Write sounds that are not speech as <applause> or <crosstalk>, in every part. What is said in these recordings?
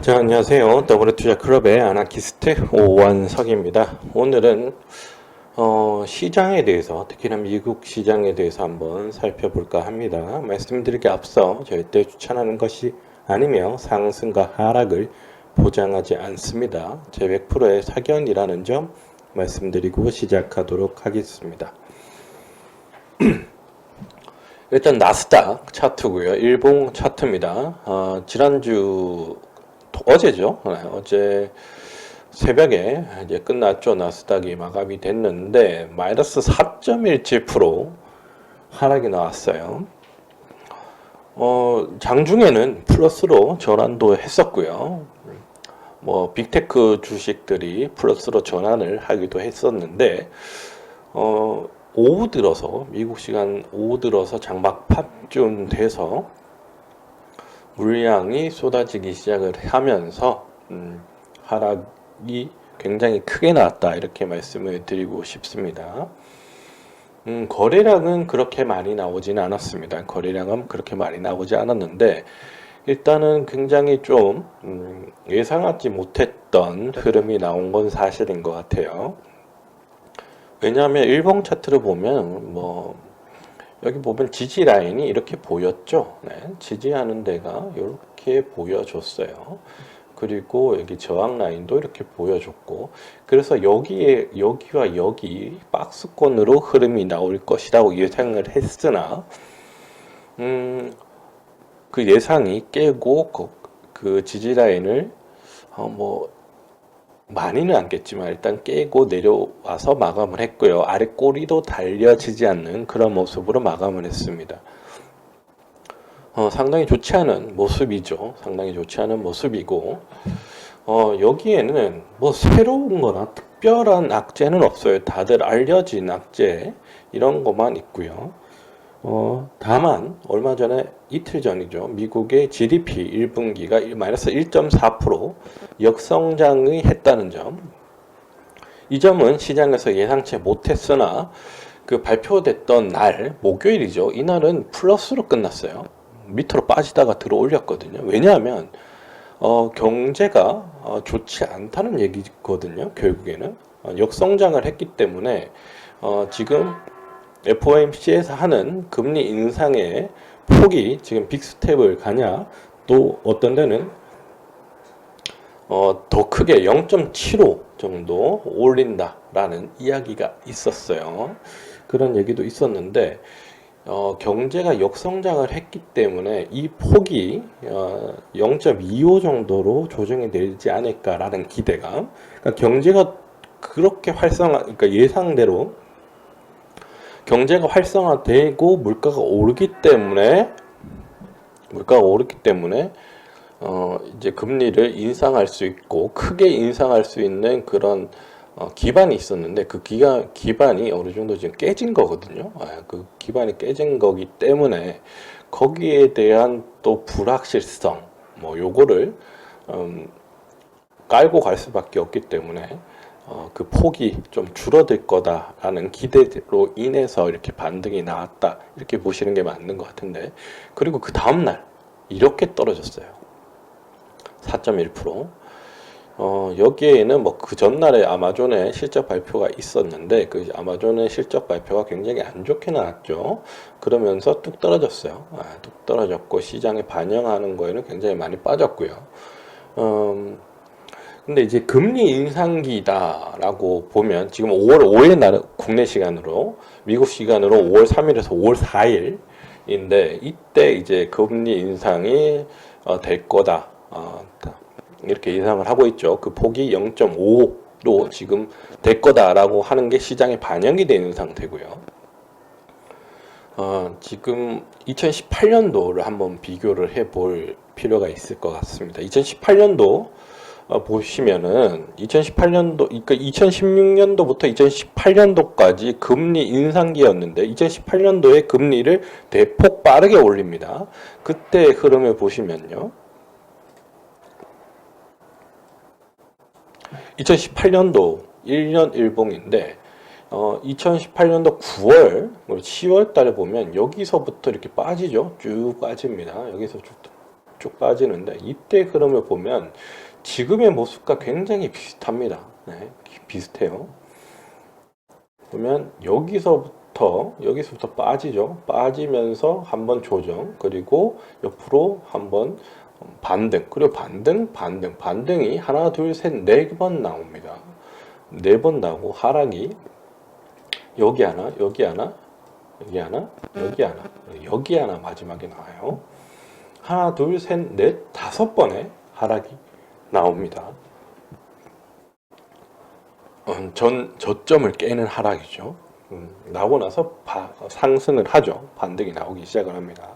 자, 안녕하세요. 더블 투자 클럽의 아나키스트 오원석입니다. 오늘은 어, 시장에 대해서, 특히나 미국 시장에 대해서 한번 살펴볼까 합니다. 말씀드리기 앞서 절대 추천하는 것이 아니며 상승과 하락을 보장하지 않습니다. 제 100%의 사견이라는 점 말씀드리고 시작하도록 하겠습니다. <clears throat> 일단 나스닥 차트고요. 일봉 차트입니다. 어, 지난주 어제죠. 네, 어제 새벽에 이제 끝났죠. 나스닥이 마감이 됐는데 마이너스 4.17% 하락이 나왔어요. 어, 장중에는 플러스로 전환도 했었고요. 뭐 빅테크 주식들이 플러스로 전환을 하기도 했었는데 어, 오후 들어서 미국 시간 오후 들어서 장막팝쯤 돼서 물량이 쏟아지기 시작을 하면서 음, 하락이 굉장히 크게 나왔다 이렇게 말씀을 드리고 싶습니다. 음, 거래량은 그렇게 많이 나오지는 않았습니다. 거래량은 그렇게 많이 나오지 않았는데 일단은 굉장히 좀 음, 예상하지 못했던 흐름이 나온 건 사실인 것 같아요. 왜냐하면 일봉 차트를 보면 뭐 여기 보면 지지 라인이 이렇게 보였죠. 네, 지지하는 데가 이렇게 보여줬어요. 그리고 여기 저항 라인도 이렇게 보여줬고 그래서 여기에 여기와 여기 박스권으로 흐름이 나올 것이라고 예상을 했으나 음, 그 예상이 깨고 그, 그 지지 라인을 어, 뭐 많이는 않겠지만 일단 깨고 내려와서 마감을 했고요. 아래 꼬리도 달려지지 않는 그런 모습으로 마감을 했습니다. 어, 상당히 좋지 않은 모습이죠. 상당히 좋지 않은 모습이고 어, 여기에는 뭐 새로운 거나 특별한 악재는 없어요. 다들 알려진 악재 이런 것만 있고요. 어, 다만 얼마 전에 이틀 전이죠. 미국의 GDP 1분기가 마이너스 1.4% 역성장이 했다는 점. 이 점은 시장에서 예상치 못했으나 그 발표됐던 날 목요일이죠. 이날은 플러스로 끝났어요. 밑으로 빠지다가 들어 올렸거든요. 왜냐하면 어, 경제가 어, 좋지 않다는 얘기거든요. 결국에는 어, 역성장을 했기 때문에 어, 지금 FOMC에서 하는 금리 인상의 폭이 지금 빅스텝을 가냐 또 어떤 데는 어, 더 크게 0.75 정도 올린다라는 이야기가 있었어요. 그런 얘기도 있었는데 어, 경제가 역성장을 했기 때문에 이 폭이 어, 0.25 정도로 조정이 되지 않을까라는 기대감. 그러니까 경제가 그렇게 활성화, 그러니까 예상대로 경제가 활성화되고 물가가 오르기 때문에 물가가 오르기 때문에 어 이제 금리를 인상할 수 있고 크게 인상할 수 있는 그런 어 기반이 있었는데 그 기가, 기반이 어느 정도 지금 깨진 거거든요. 아, 그 기반이 깨진 거기 때문에 거기에 대한 또 불확실성 뭐 요거를 음, 깔고 갈 수밖에 없기 때문에 어, 그 폭이 좀 줄어들 거다라는 기대로 인해서 이렇게 반등이 나왔다 이렇게 보시는 게 맞는 것 같은데. 그리고 그 다음 날 이렇게 떨어졌어요. 4.1% 어, 여기에는 뭐 그 전날에 아마존의 실적 발표가 있었는데 그 아마존의 실적 발표가 굉장히 안 좋게 나왔죠. 그러면서 뚝 떨어졌어요. 아, 뚝 떨어졌고 시장에 반영하는 거에는 굉장히 많이 빠졌고요. 음, 근데 이제 금리 인상기다라고 보면 지금 5월 5일 날 국내 시간으로 미국 시간으로 5월 3일에서 5월 4일인데 이때 이제 금리 인상이 어, 될 거다 어, 이렇게 예상을 하고 있죠. 그 폭이 0.5로 지금 될 거다라고 하는 게 시장에 반영이 되는 상태고요. 어, 지금 2018년도를 한번 비교를 해볼 필요가 있을 것 같습니다. 2018년도 어, 보시면은 2018년도 그러니까 2016년도부터 2018년도까지 금리 인상기였는데 2018년도에 금리를 대폭 빠르게 올립니다. 그때 흐름을 보시면요. 2018년도 1년 일봉인데 어, 2018년도 9월, 10월 달에 보면 여기서부터 이렇게 빠지죠. 쭉 빠집니다. 여기서 쭉 쭉 빠지는데 이때 흐름을 보면 지금의 모습과 굉장히 비슷합니다. 네, 비슷해요. 보면 여기서부터 여기서부터 빠지죠. 빠지면서 한번 조정 그리고 옆으로 한번 반등 그리고 반등 반등 반등이 하나 둘 셋 네 번 나옵니다. 네 번 나오고 하락이 여기 하나 여기 하나 여기 하나 여기 하나 여기 하나 마지막에 나와요. 하나 둘 셋 넷 다섯 번의 하락이 나옵니다. 음, 전 저점을 깨는 하락이죠. 음, 나오고 나서 바- 상승을 하죠. 반등이 나오기 시작을 합니다.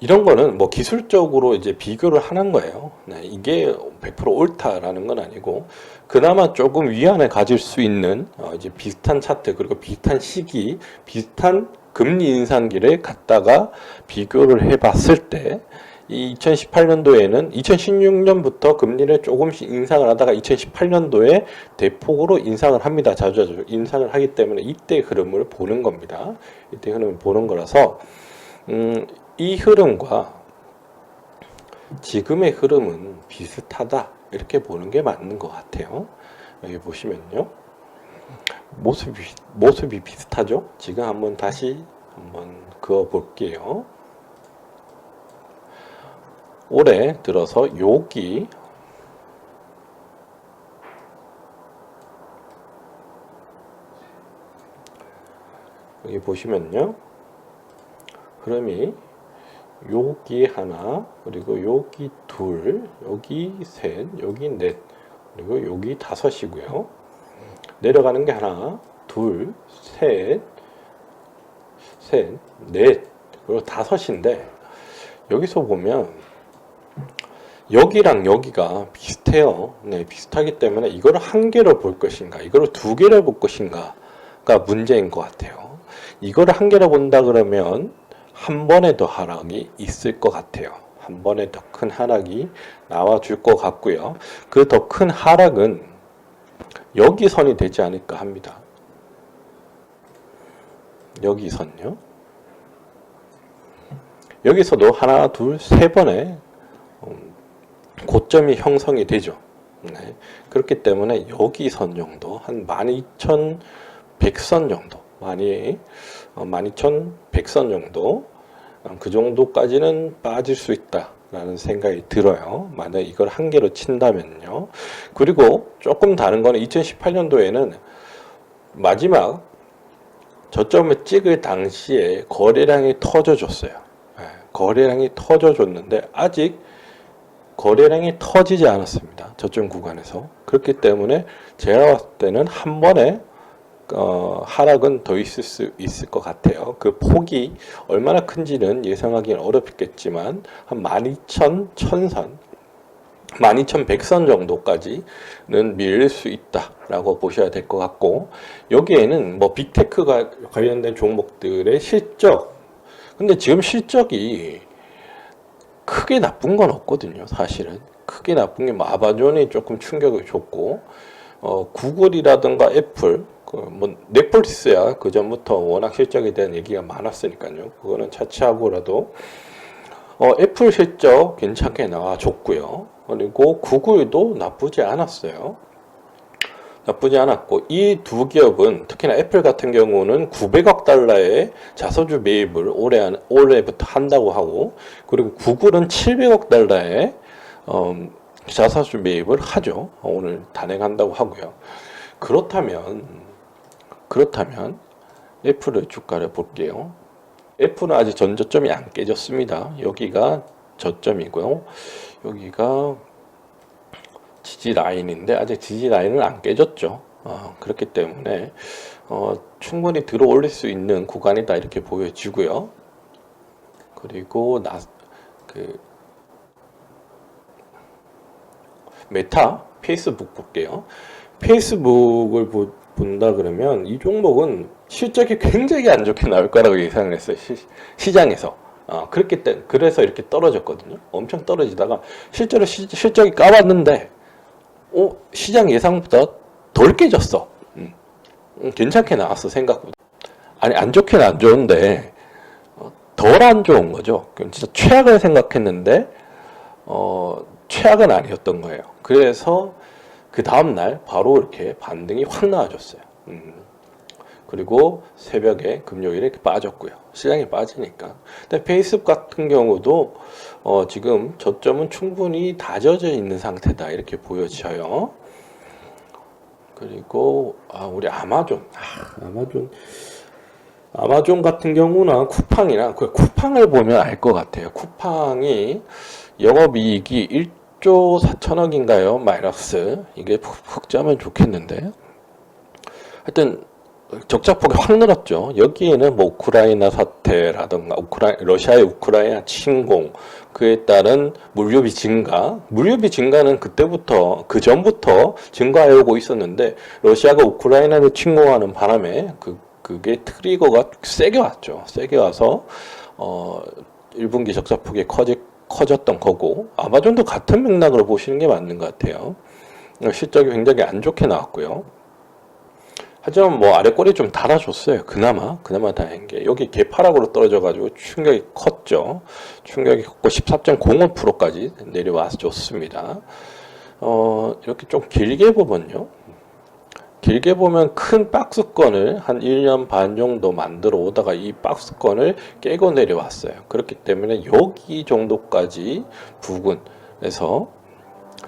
이런 거는 뭐 기술적으로 이제 비교를 하는 거예요. 네, 이게 100% 옳다라는 건 아니고 그나마 조금 위안을 가질 수 있는 어, 이제 비슷한 차트 그리고 비슷한 시기, 비슷한 금리 인상기를 갖다가 비교를 해봤을 때이 2018년도에는 2016년부터 금리를 조금씩 인상을 하다가 2018년도에 대폭으로 인상을 합니다. 자주 자주 인상을 하기 때문에 이때 흐름을 보는 겁니다. 이때 흐름을 보는 거라서 음, 이 흐름과 지금의 흐름은 비슷하다 이렇게 보는 게 맞는 것 같아요. 여기 보시면요. 모습이 모습이 비슷하죠? 지금 한번 다시 한번 그어 볼게요. 올해 들어서 여기 여기 보시면요. 흐름이 여기 하나, 그리고 여기 둘, 여기 셋, 여기 넷, 그리고 여기 다섯이고요. 내려가는 게 하나, 둘, 셋, 셋, 넷, 그리고 다섯인데 여기서 보면 여기랑 여기가 비슷해요. 네, 비슷하기 때문에 이거를 한 개로 볼 것인가, 이거를 두 개로 볼 것인가가 문제인 것 같아요. 이거를 한 개로 본다 그러면 한 번에 더 하락이 있을 것 같아요. 한 번에 더 큰 하락이 나와 줄 것 같고요. 그 더 큰 하락은 여기 선이 되지 않을까 합니다. 여기 선요. 여기서도 하나, 둘, 세 번의 음, 고점이 형성이 되죠. 네. 그렇기 때문에 여기 선 정도 한 12,100선 정도 많이 12,100선 정도 어, 그 정도까지는 빠질 수 있다라는 생각이 들어요. 만약 이걸 한 개로 친다면요. 그리고 조금 다른 거는 2018년도에는 마지막 저점을 찍을 당시에 거래량이 터져줬어요. 예, 거래량이 터져줬는데 아직 거래량이 터지지 않았습니다. 저점 구간에서. 그렇기 때문에 제가 봤을 때는 한 번에 어, 하락은 더 있을 수 있을 것 같아요. 그 폭이 얼마나 큰지는 예상하기는 어렵겠지만 한 12,000, 1000선, 12,100선 정도까지는 밀릴 수 있다라고 보셔야 될 것 같고 여기에는 뭐 빅테크가 관련된 종목들의 실적 근데 지금 실적이 크게 나쁜 건 없거든요, 사실은. 크게 나쁜 게 뭐 아마존이 조금 충격을 줬고, 어, 구글이라든가 애플, 그뭐 넷플릭스야 그 전부터 워낙 실적에 대한 얘기가 많았으니까요. 그거는 차치하고라도 어, 애플 실적 괜찮게 나와줬고요. 그리고 구글도 나쁘지 않았어요. 나쁘지 않았고 이 두 기업은 특히나 애플 같은 경우는 900억 달러의 자사주 매입을 올해 한- 올해부터 한다고 하고 그리고 구글은 700억 달러의 음, 자사주 매입을 하죠. 어, 오늘 단행한다고 하고요. 그렇다면 그렇다면 애플의 주가를 볼게요. 애플은 아직 전저점이 안 깨졌습니다. 여기가 저점이고요. 여기가 지지 라인인데 아직 지지 라인은 안 깨졌죠. 어, 그렇기 때문에 어, 충분히 들어 올릴 수 있는 구간이다 이렇게 보여지고요. 그리고 나 그 메타 페이스북 볼게요. 페이스북을 보, 본다 그러면 이 종목은 실적이 굉장히 안 좋게 나올 거라고 예상을 했어요. 시, 장에서 어, 그렇기 때 그래서 이렇게 떨어졌거든요. 엄청 떨어지다가 실제로 시, 실적이 까봤는데 어, 시장 예상보다 덜 깨졌어. 음, 음, 괜찮게 나왔어 생각보다. 아니 안 좋게는 안 좋은데 어, 덜안 좋은 거죠. 진짜 최악을 생각했는데 어, 최악은 아니었던 거예요. 그래서 그 다음 날 바로 이렇게 반등이 확 나와줬어요. 음. 그리고 새벽에 금요일에 빠졌고요. 시장이 빠지니까. 근데 페이스북 같은 경우도 어, 지금 저점은 충분히 다져져 있는 상태다 이렇게 보여져요. 그리고 아, 우리 아마존, 아, 아마존, 아마존 같은 경우는 쿠팡이나 그 쿠팡을 보면 알 것 같아요. 쿠팡이 영업이익이 1조 4천억인가요? 마이너스 이게 푹, 푹 짜면 좋겠는데. 하여튼 적자폭이 확 늘었죠. 여기에는 뭐 우크라이나 사태라든가 우크라 러시아의 우크라이나 침공 그에 따른 물류비 증가, 물류비 증가는 그때부터 그 전부터 증가해 오고 있었는데 러시아가 우크라이나를 침공하는 바람에 그 그게 트리거가 세게 왔죠. 세게 와서 어 1분기 적자폭이 커지, 커졌던 거고 아마존도 같은 맥락으로 보시는 게 맞는 것 같아요. 실적이 굉장히 안 좋게 나왔고요. 하지만 뭐 아래 꼬리 좀 달아줬어요. 그나마 그나마 다행인 게 여기 개파락으로 떨어져가지고 충격이 컸죠. 충격이 컸고 14.05%까지 내려와서 좋습니다. 어 이렇게 좀 길게 보면요. 길게 보면 큰 박스권을 한 1년 반 정도 만들어 오다가 이 박스권을 깨고 내려왔어요. 그렇기 때문에 여기 정도까지 부근에서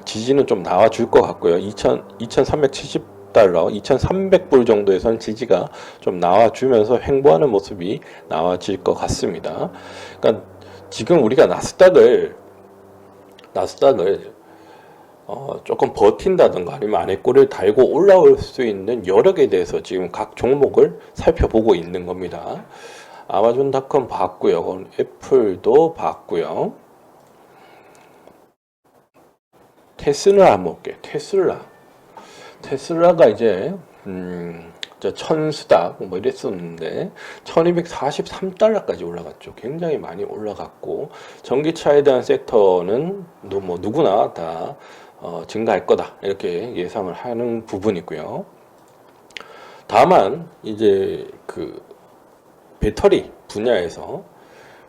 지지는 좀 나와줄 것 같고요. 2,000, 2,370 달러 2,300불 정도에선 지지가 좀 나와주면서 횡보하는 모습이 나와질 것 같습니다. 그러니까 지금 우리가 나스닥을 나스닥을 어, 조금 버틴다든가 아니면 안에 꼴을 달고 올라올 수 있는 여력에 대해서 지금 각 종목을 살펴보고 있는 겁니다. 아마존닷컴 봤고요. 애플도 봤고요. 테슬라 한번 볼게요. 테슬라. 테슬라가 이제 음, 저 천수다 뭐 이랬었는데 1243달러까지 올라갔죠. 굉장히 많이 올라갔고 전기차에 대한 섹터는 뭐 누구나 다 어, 증가할 거다 이렇게 예상을 하는 부분이고요. 다만 이제 그 배터리 분야에서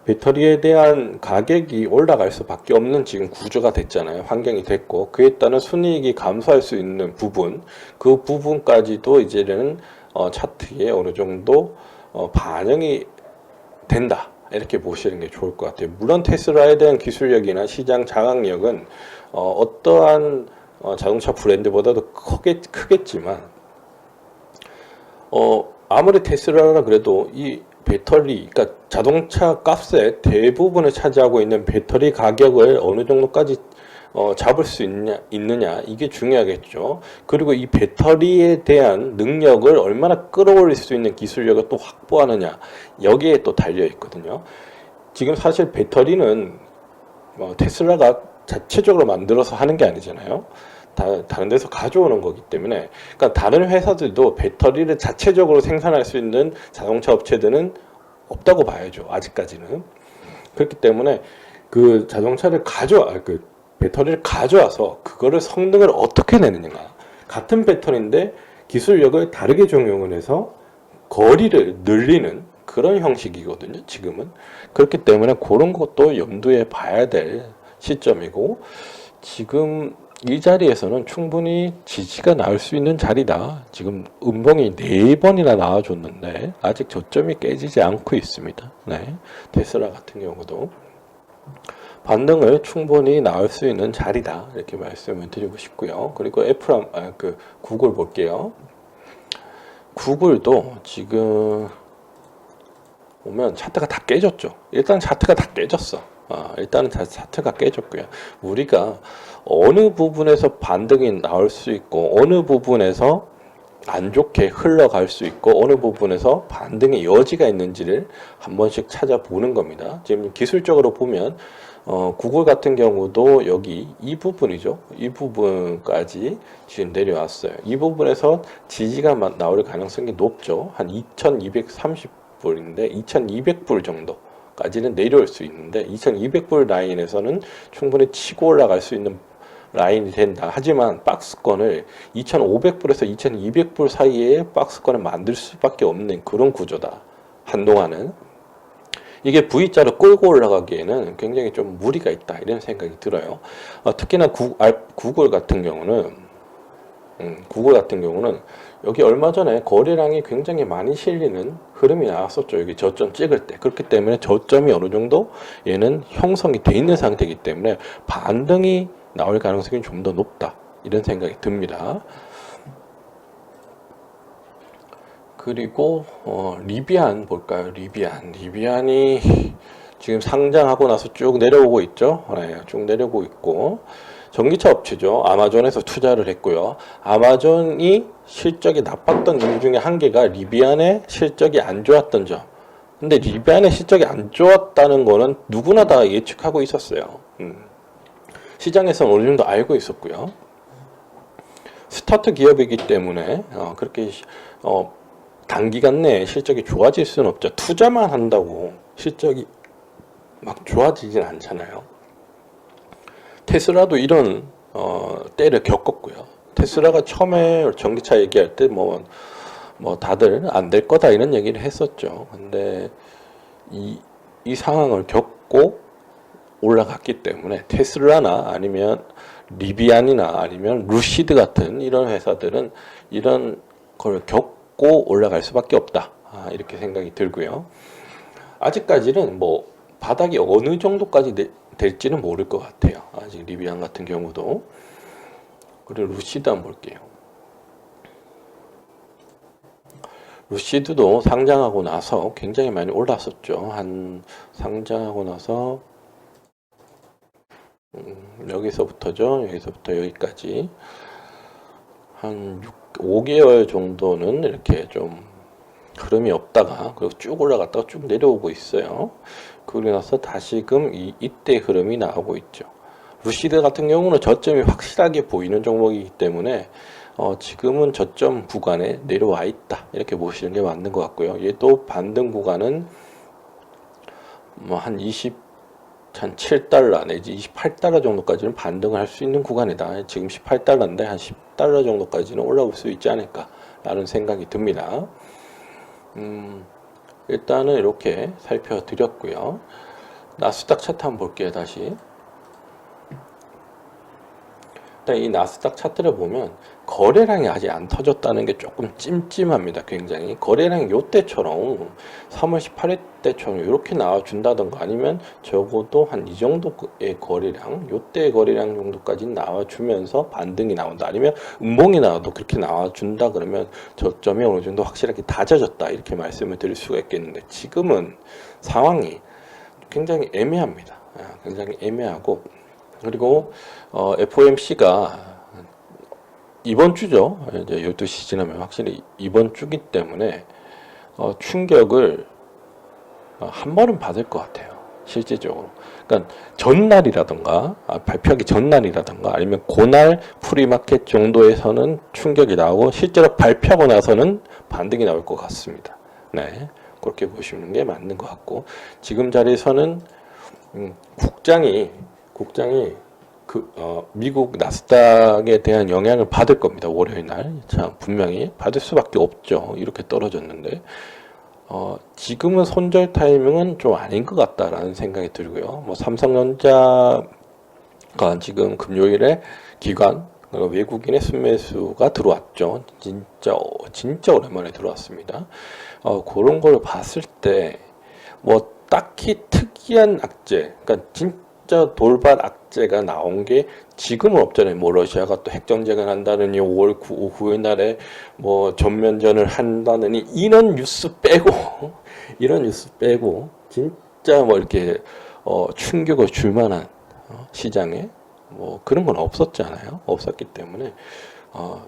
배터리에 대한 가격이 올라갈 수밖에 없는 지금 구조가 됐잖아요. 환경이 됐고 그에 따른 순이익이 감소할 수 있는 부분 그 부분까지도 이제는 어, 차트에 어느 정도 어, 반영이 된다. 이렇게 보시는 게 좋을 것 같아요. 물론 테슬라에 대한 기술력이나 시장 장악력은 어, 어떠한 어, 자동차 브랜드보다도 크게, 크겠지만 어, 아무리 테슬라나 그래도 이 배터리, 그러니까 자동차 값의 대부분을 차지하고 있는 배터리 가격을 어느 정도까지 어, 잡을 수 있냐, 있느냐, 이게 중요하겠죠. 그리고 이 배터리에 대한 능력을 얼마나 끌어올릴 수 있는 기술력을 또 확보하느냐, 여기에 또 달려 있거든요. 지금 사실 배터리는 어, 테슬라가 자체적으로 만들어서 하는 게 아니잖아요. 다, 다른 데서 가져오는 거기 때문에. 그러니까 다른 회사들도 배터리를 자체적으로 생산할 수 있는 자동차 업체들은 없다고 봐야죠 아직까지는. 그렇기 때문에 그 자동차를 가져와 그 배터리를 가져와서 그거를 성능을 어떻게 내느냐. 같은 배터리인데 기술력을 다르게 적용을 해서 거리를 늘리는 그런 형식이거든요 지금은. 그렇기 때문에 그런 것도 염두에 봐야 될 시점이고 지금 이 자리에서는 충분히 지지가 나올 수 있는 자리다. 지금 음봉이 네 번이나 나와줬는데 아직 저점이 깨지지 않고 있습니다. 네. 테슬라 같은 경우도 반등을 충분히 나올 수 있는 자리다. 이렇게 말씀을 드리고 싶고요. 그리고 애플, 아, 그 구글 볼게요. 구글도 지금 보면 차트가 다 깨졌죠. 일단 차트가 다 깨졌어. 아, 일단은 차트가 깨졌고요. 우리가 어느 부분에서 반등이 나올 수 있고 어느 부분에서 안 좋게 흘러갈 수 있고 어느 부분에서 반등의 여지가 있는지를 한 번씩 찾아보는 겁니다. 지금 기술적으로 보면 어, 구글 같은 경우도 여기 이 부분이죠. 이 부분까지 지금 내려왔어요. 이 부분에서 지지가 나올 가능성이 높죠. 한 2230불인데 2200불 정도. 까지는 내려올 수 있는데 2200불 라인에서는 충분히 치고 올라갈 수 있는 라인이 된다. 하지만 박스권을 2500불에서 2200불 사이에 박스권을 만들 수밖에 없는 그런 구조다. 한동안은. 이게 V자로 끌고 올라가기에는 굉장히 좀 무리가 있다 이런 생각이 들어요. 어, 특히나 구, 알, 구글 같은 경우는 음, 구글 같은 경우는 여기 얼마 전에 거래량이 굉장히 많이 실리는 흐름이 나왔었죠. 여기 저점 찍을 때. 그렇기 때문에 저점이 어느 정도 얘는 형성이 돼 있는 상태이기 때문에 반등이 나올 가능성이 좀 더 높다. 이런 생각이 듭니다. 그리고 어, 리비안 볼까요? 리비안. 리비안이 지금 상장하고 나서 쭉 내려오고 있죠. 네, 쭉 내려오고 있고 전기차 업체죠. 아마존에서 투자를 했고요. 아마존이 실적이 나빴던 이유 중에 한 개가 리비안의 실적이 안 좋았던 점. 근데 리비안의 실적이 안 좋았다는 거는 누구나 다 예측하고 있었어요. 음. 시장에서는 어느 정도 알고 있었고요. 스타트 기업이기 때문에 어, 그렇게 어, 단기간 내에 실적이 좋아질 수는 없죠. 투자만 한다고 실적이 막 좋아지진 않잖아요. 테슬라도 이런 어, 때를 겪었고요. 테슬라가 처음에 전기차 얘기할 때뭐 뭐 다들 안 될 거다 이런 얘기를 했었죠. 근데 이, 이 상황을 겪고 올라갔기 때문에 테슬라나 아니면 리비안이나 아니면 루시드 같은 이런 회사들은 이런 걸 겪고 올라갈 수밖에 없다. 아, 이렇게 생각이 들고요. 아직까지는 뭐 바닥이 어느 정도까지 내, 될지는 모를 것 같아요. 아직 리비안 같은 경우도. 그리고 루시드 한번 볼게요. 루시드도 상장하고 나서 굉장히 많이 올랐었죠. 한 상장하고 나서 음, 여기서부터죠. 여기서부터 여기까지 한 6, 5개월 정도는 이렇게 좀 흐름이 없다가 그리고 쭉 올라갔다가 쭉 내려오고 있어요. 그러고 나서 다시금 이, 이때 흐름이 나오고 있죠. 루시드 같은 경우는 저점이 확실하게 보이는 종목이기 때문에 어, 지금은 저점 구간에 내려와 있다 이렇게 보시는 게 맞는 것 같고요. 얘도 반등 구간은 뭐 한 20, 한 7달러 내지 28달러 정도까지는 반등을 할 수 있는 구간이다. 지금 18달러인데 한 10달러 정도까지는 올라올 수 있지 않을까라는 생각이 듭니다. 음, 일단은 이렇게 살펴드렸고요. 나스닥 차트 한번 볼게요. 다시. 일단 이 나스닥 차트를 보면 거래량이 아직 안 터졌다는 게 조금 찜찜합니다. 굉장히 거래량이 요때처럼 3월 18일 때처럼 이렇게 나와준다던가 아니면 적어도 한 이 정도의 거래량 요때의 거래량 정도까지 나와주면서 반등이 나온다 아니면 음봉이 나와도 그렇게 나와준다 그러면 저점이 어느 정도 확실하게 다져졌다 이렇게 말씀을 드릴 수가 있겠는데 지금은 상황이 굉장히 애매합니다. 아, 굉장히 애매하고 그리고 어, FOMC가 이번 주죠. 이제 12시 지나면 확실히 이번 주기 때문에 어, 충격을 어, 한 번은 받을 것 같아요. 실제적으로. 그러니까 전날이라던가 아, 발표하기 전날이라던가 아니면 그날 프리마켓 정도에서는 충격이 나오고 실제로 발표하고 나서는 반등이 나올 것 같습니다. 네. 그렇게 보시는 게 맞는 것 같고 지금 자리에서는 음, 국장이 국장이 그 어, 미국 나스닥에 대한 영향을 받을 겁니다. 월요일 날. 자, 분명히 받을 수밖에 없죠. 이렇게 떨어졌는데 어, 지금은 손절 타이밍은 좀 아닌 것 같다라는 생각이 들고요. 뭐 삼성전자가 지금 금요일에 기관 외국인의 순매수가 들어왔죠. 진짜 진짜 오랜만에 들어왔습니다. 어, 그런 걸 봤을 때 뭐 딱히 특이한 악재, 그러니까 진 짜 돌발 악재가 나온 게 지금은 없잖아요. 뭐 러시아가 또 핵정쟁을 한다느니 5월 9, 9일 날에 뭐 전면전을 한다느니 이런 뉴스 빼고 <laughs> 이런 뉴스 빼고 진짜 뭐 이렇게 어, 충격을 줄 만한 어, 시장에 뭐 그런 건 없었잖아요. 없었기 때문에 어,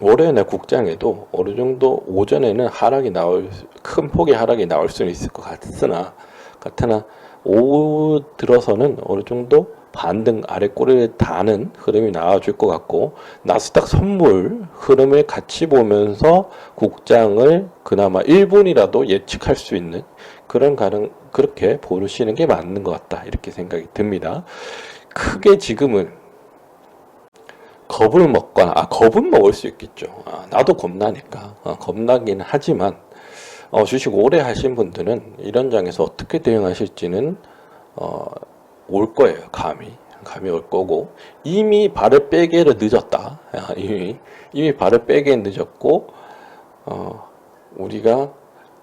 월요일날 국장에도 어느 정도 오전에는 하락이 나올 큰 폭의 하락이 나올 수는 있을 것 같으나 같으나 오후 들어서는 어느 정도 반등 아래 꼬리를 다는 흐름이 나와줄 것 같고 나스닥 선물 흐름을 같이 보면서 국장을 그나마 1분이라도 예측할 수 있는 그런 가능 그렇게 보시는 게 맞는 것 같다 이렇게 생각이 듭니다. 크게 지금은 겁을 먹거나 아 겁은 먹을 수 있겠죠. 아, 나도 겁나니까 아, 겁나긴 하지만 어, 주식 오래 하신 분들은 이런 장에서 어떻게 대응하실지는 어, 올 거예요. 감이 감이 올 거고 이미 발을 빼기를 늦었다. 아, 이미 이미 발을 빼기 늦었고 어, 우리가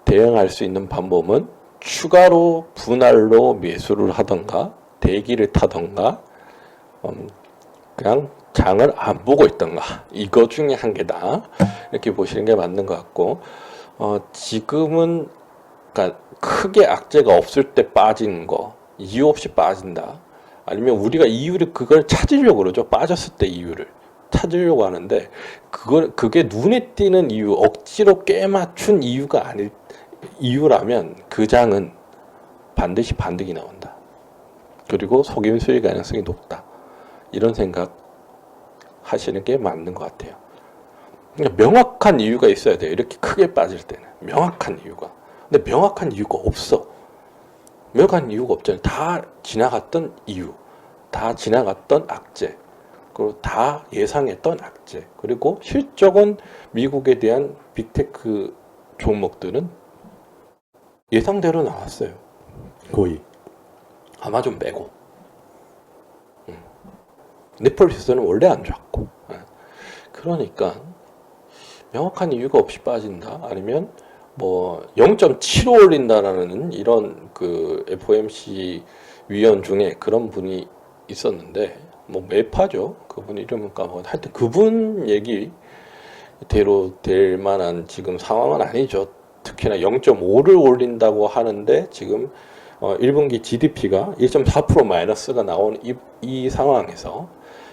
대응할 수 있는 방법은 추가로 분할로 매수를 하던가 대기를 타던가 음, 그냥 장을 안 보고 있던가 이거 중에 한 개다 이렇게 보시는 게 맞는 것 같고 어, 지금은 그러니까 크게 악재가 없을 때 빠지는 거 이유 없이 빠진다. 아니면 우리가 이유를 그걸 찾으려고 그러죠. 빠졌을 때 이유를 찾으려고 하는데 그걸 그게 눈에 띄는 이유 억지로 깨맞춘 이유가 아닐 이유라면 그 장은 반드시 반등이 나온다. 그리고 속임수일 가능성이 높다. 이런 생각 하시는 게 맞는 것 같아요. 그러니까 명확한 이유가 있어야 돼요. 이렇게 크게 빠질 때는 명확한 이유가. 근데 명확한 이유가 없어. 명확한 이유가 없잖아요. 다 지나갔던 이유, 다 지나갔던 악재, 그리고 다 예상했던 악재, 그리고 실적은 미국에 대한 빅테크 종목들은 예상대로 나왔어요. 거의 아마존 빼고. 넷플릭스는 원래 안 좋았고 예. 그러니까 명확한 이유가 없이 빠진다? 아니면 뭐 0.75 올린다라는 이런 그 FOMC 위원 중에 그런 분이 있었는데 뭐 매파죠. 그분 이름은 까먹었 하여튼 그분 얘기 대로 될 만한 지금 상황은 아니죠. 특히나 0.5를 올린다고 하는데 지금 어 1분기 GDP가 1.4% 마이너스가 나온 이, 이 상황에서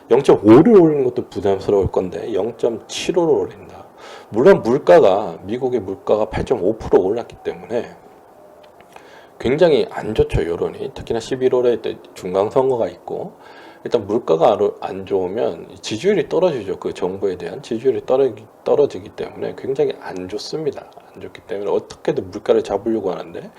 0.5를 올리는 것도 부담스러울 건데 0.75를 올린다. 물론 물가가 미국의 물가가 8.5% 올랐기 때문에 굉장히 안 좋죠 여론이. 특히나 11월에 중간 선거가 있고. 일단 물가가 안 좋으면 지지율이 떨어지죠 그 정부에 대한 지지율이 떨어지, 떨어지기 때문에 굉장히 안 좋습니다. 안 좋기 때문에 어떻게든 물가를 잡으려고 하는데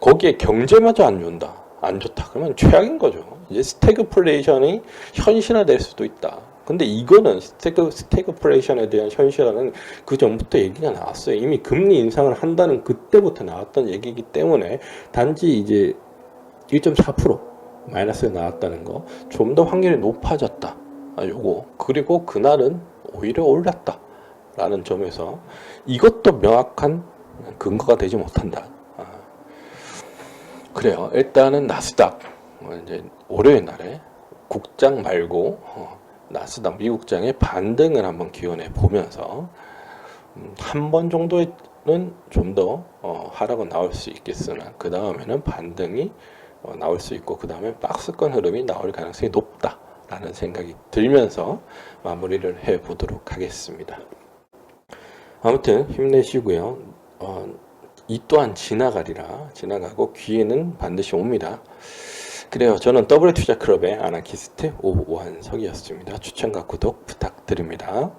거기에 경제마저 안 좋다 안 좋다 그러면 최악인 거죠. 이제 스태그플레이션이 현실화될 수도 있다. 근데 이거는 스태그, 스태그플레이션에 대한 현실화는 그 전부터 얘기가 나왔어요. 이미 금리 인상을 한다는 그때부터 나왔던 얘기이기 때문에 단지 이제 1.4% 마이너스가 나왔다는 거 좀 더 확률이 높아졌다. 아, 요거 그리고 그날은 오히려 올랐다. 라는 점에서 이것도 명확한 근거가 되지 못한다. 아, 그래요. 일단은 나스닥 어, 이제 월요일 날에 국장 말고 어, 나스닥 미국장의 반등을 한번 기원해 보면서 음, 한번 정도는 좀더 어, 하락은 나올 수 있겠으나 그 다음에는 반등이 어, 나올 수 있고 그 다음에 박스권 흐름이 나올 가능성이 높다라는 생각이 들면서 마무리를 해 보도록 하겠습니다. 아무튼 힘내시고요. 어, 이 또한 지나가리라 지나가고 기회는 반드시 옵니다. 그래요. 저는 더블 투자 클럽의 아나키스트 오원석이었습니다. 추천과 구독 부탁드립니다.